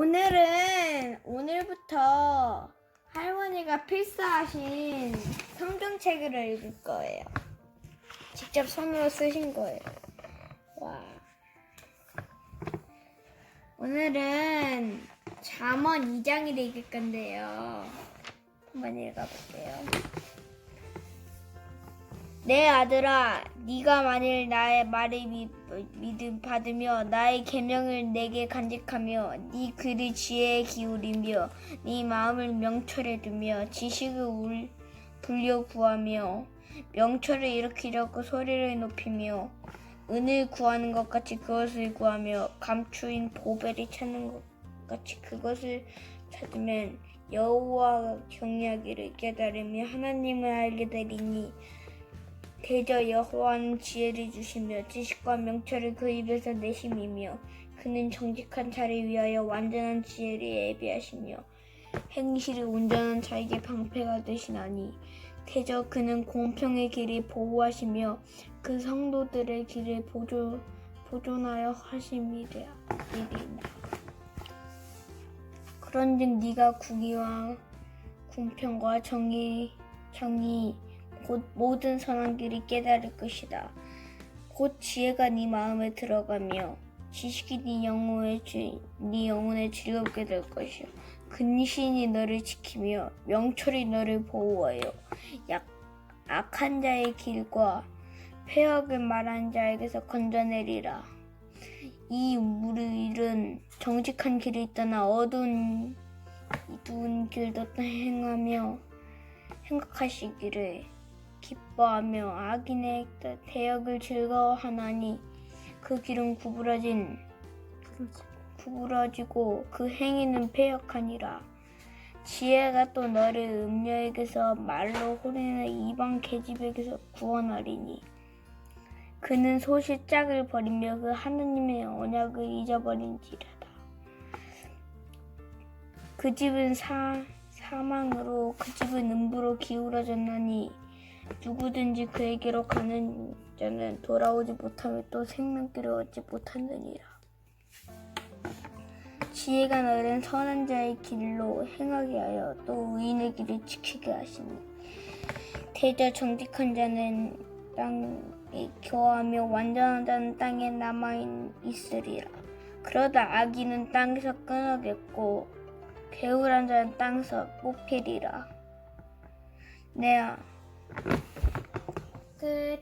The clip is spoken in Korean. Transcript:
오늘은 오늘부터 할머니가 필사하신 성경책을 읽을 거예요. 직접 손으로 쓰신 거예요. 와. 오늘은 잠언 2장을 읽을 건데요. 한번 읽어볼게요. 내 아들아, 네가 만일 나의 말을 믿, 믿음 받으며 나의 계명을 내게 간직하며 네 귀를 지혜에 기울이며 네 마음을 명철에 두며 지식을 울, 불려 구하며 명철을 일으키려고 소리를 높이며 은을 구하는 것 같이 그것을 구하며 감추인 보배를 찾는 것 같이 그것을 찾으면 여호와 경외하기를 깨달으며 하나님을 알게 되리니 대저 여호와는 지혜를 주시며 지식과 명철을 그 입에서 내심이며 그는 정직한 자를 위하여 완전한 지혜를 예비하시며 행실이 온전한 자에게 방패가 되시나니 대저 그는 공평의 길을 보호하시며 그 성도들의 길을 보존, 보존하여 하심이라 그런즉 네가 국의와 공평과 정의 정의 곧 모든 선한 길을 깨달을 것이다. 곧 지혜가 네 마음에 들어가며 지식이 네 영혼에 주- 네 영혼에 즐겁게 될 것이요. 근신이 너를 지키며 명철이 너를 보호하여 약 악한 자의 길과 폐역을 말하는 자에게서 건져내리라. 이 물은 정직한 길을 떠나 어두운 이두운 길도 행하며 생각하시기를 기뻐하며 악인의 대역을 즐거워하나니 그 길은 구부러진 구부러지고 그 행위는 패역하니라. 지혜가 또 너를 음녀에게서 말로 홀리는 이방 계집에게서 구원하리니 그는 소시 짝을 버리며 그 하느님의 언약을 잊어버린지라다. 그 집은 사, 사망으로 그 집은 음부로 기울어졌나니 누구든지 그에게로 가는 자는 돌아오지 못하며 또 생명길을 얻지 못하느니라. 지혜가 너를 선한 자의 길로 행하게 하여 또 의인의 길을 지키게 하시니 대저 정직한 자는 땅에 교하며 완전한 자는 땅에 남아 있으리라. 그러다 악인은 땅에서 끊어겠고 배울한 자는 땅에서 뽑히리라. 내아 끝.